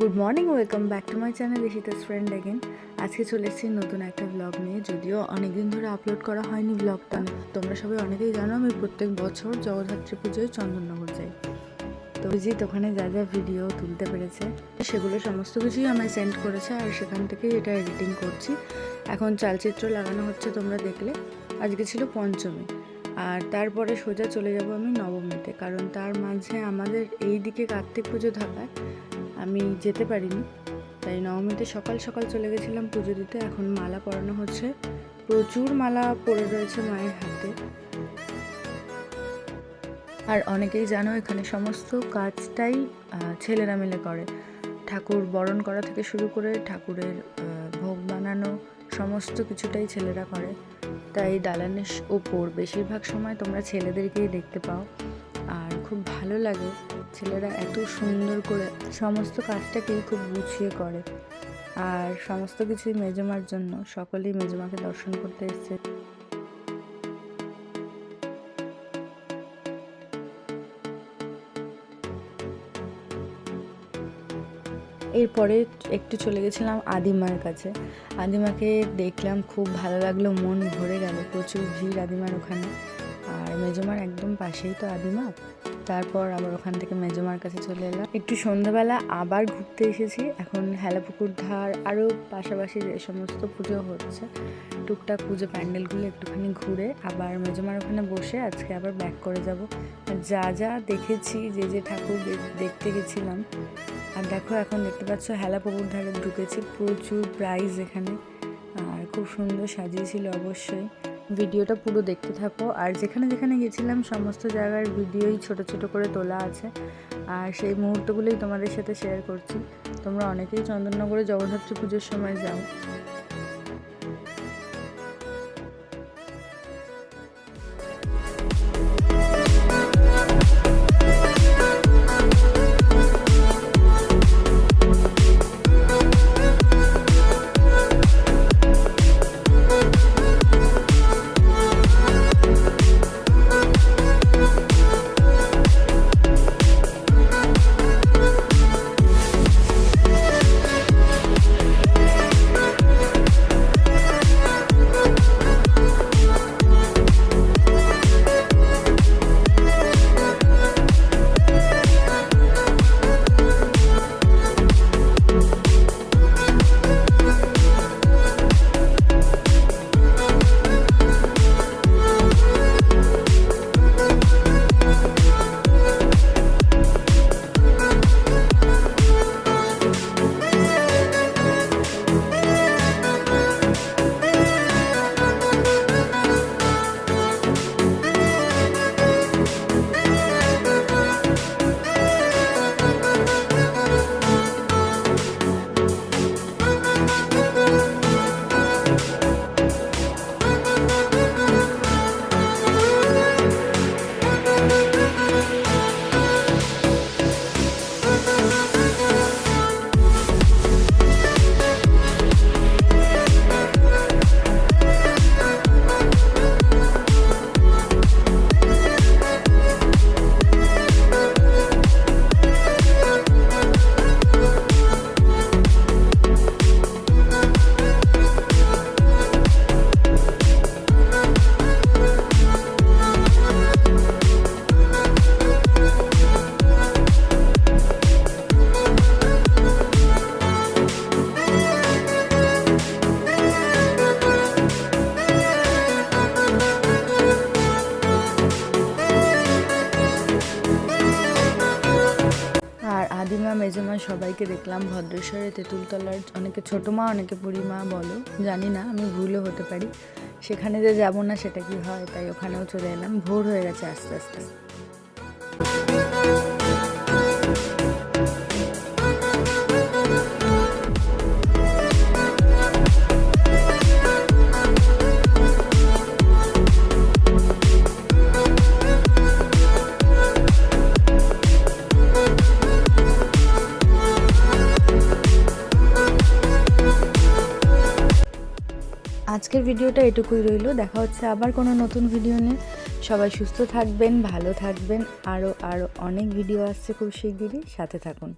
Good morning welcome back to my channel Ishita's friend again আজকে চলে এসেছি নতুন একটা ব্লগ নিয়ে, যদিও অনেকদিন ধরে আপলোড করা হয়নি ব্লগটা তোমরা সবাই অনেকেই জানো আমি প্রত্যেক বছর জগদ্ধাত্রী পুজোয় চন্দননগর যাই। তো অভিজিৎ ওখানে যা যা ভিডিও তুলতে পেরেছে, সেগুলো সমস্ত কিছুই আমায় সেন্ড করেছে আর সেখান থেকেই এটা এডিটিং করছি। এখন চালচিত্র লাগানো হচ্ছে তোমরা দেখলে। আজকে ছিল পঞ্চমী। আর তারপরে সোজা চলে যাব আমি নবমীতে, কারণ তার মাঝে আমাদের এই দিকে কার্তিক পুজো থাকায় আমি যেতে পারিনি। তাই নবমীতে সকাল সকাল চলে গেছিলাম পুজো দিতে। এখন মালা পরানো হচ্ছে। প্রচুর মালা পড়ে রয়েছে মায়ের হাতে। আর অনেকেই জানো, এখানে সমস্ত কাজটাই ছেলেরা মিলে করে। ঠাকুর বরণ করা থেকে শুরু করে ঠাকুরের ভোগ বানানো, সমস্ত কিছুটাই ছেলেরা করে। তাই দালানের ওপর বেশিরভাগ সময় তোমরা ছেলেদেরকেই দেখতে পাও। আর খুব ভালো লাগে। ছেলেরা এত সুন্দর করে সমস্ত কাজটাকেই খুব গুছিয়ে করে। আর সমস্ত কিছুই মেজমার জন্য। সকলেই মেজমাকে দর্শন করতে এসছে। এরপরে একটু চলে গেছিলাম আদিমার কাছে। আদিমাকে দেখলাম খুব ভালো লাগল, মন ভরে গেল। প্রচুর ভিড় আদিমার ওখানে। মেজমার একদম পাশেই তো আদিমা। তারপর আবার ওখান থেকে মেজমার কাছে চলে এলাম। একটু সন্ধ্যাবেলা আবার ঘুরতে এসেছি। এখন হেলাপুকুর ধার আরও পাশাপাশি যে সমস্ত পুজো হচ্ছে, টুকটাক পুজো প্যান্ডেলগুলো একটুখানি ঘুরে আবার মেজমার ওখানে বসে আজকে আবার ব্যাক করে যাব। যা যা দেখেছি, যে যে ঠাকুর দেখতে গেছিলাম, আর দেখো এখন দেখতে পাচ্ছ হেলা পুকুর ধারে ঢুকেছি। প্রচুর প্রাইজ এখানে। আর খুব সুন্দর সাজিয়েছিল অবশ্যই। ভিডিওটা পুরো দেখতে থাকো। আর যেখানে যেখানে গেছিলাম, সমস্ত জায়গার ভিডিওই ছোট ছোট করে তোলা আছে। আর সেই মুহূর্তগুলোই তোমাদের সাথে শেয়ার করছি। তোমরা অনেকেই চন্দননগরে জগদ্ধাত্রী পুজোর সময় যাও। আদিমা মেজমা সবাইকে দেখলাম ভদ্রেশ্বরে তেঁতুলতলার অনেকে ছোটো মা, অনেকে বুড়িমা বলো, জানি না, আমি ভুলও হতে পারি। সেখানে যে যাব না সেটা কি হয়? তাই ওখানেও চলে এলাম, ভোর হয়ে গেছে আস্তে আস্তে। আজকের ভিডিওটা এটুকুই রইল। দেখা হচ্ছে আবার কোনো নতুন ভিডিও নিয়ে। সবাই সুস্থ থাকবেন, ভালো থাকবেন। আরও আরও অনেক ভিডিও আসছে খুব শিগগিরই। সাথে থাকুন।